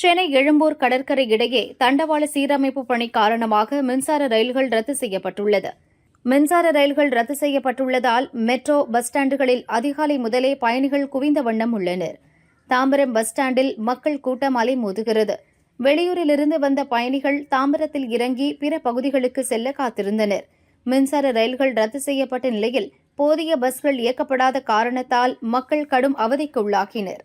சென்னை எழும்பூர் கடற்கரை இடையே தண்டவாள சீரமைப்பு பணி காரணமாக மின்சார ரயில்கள் ரத்து செய்யப்பட்டுள்ளது. மின்சார ரயில்கள் ரத்து செய்யப்பட்டுள்ளதால் மெட்ரோ பஸ் ஸ்டாண்டுகளில் அதிகாலை முதலே பயணிகள் குவிந்த வண்ணம் உள்ளனர். தாம்பரம் பஸ் ஸ்டாண்டில் மக்கள் கூட்டம் அலைமோதுகிறது. வெளியூரிலிருந்து வந்த பயணிகள் தாம்பரத்தில் இறங்கி பிற பகுதிகளுக்கு செல்ல காத்திருந்தனர். மின்சார ரயில்கள் ரத்து செய்யப்பட்ட நிலையில் போதிய பஸ்கள் இயக்கப்படாத காரணத்தால் மக்கள் கடும் அவதிக்கு உள்ளாகினர்.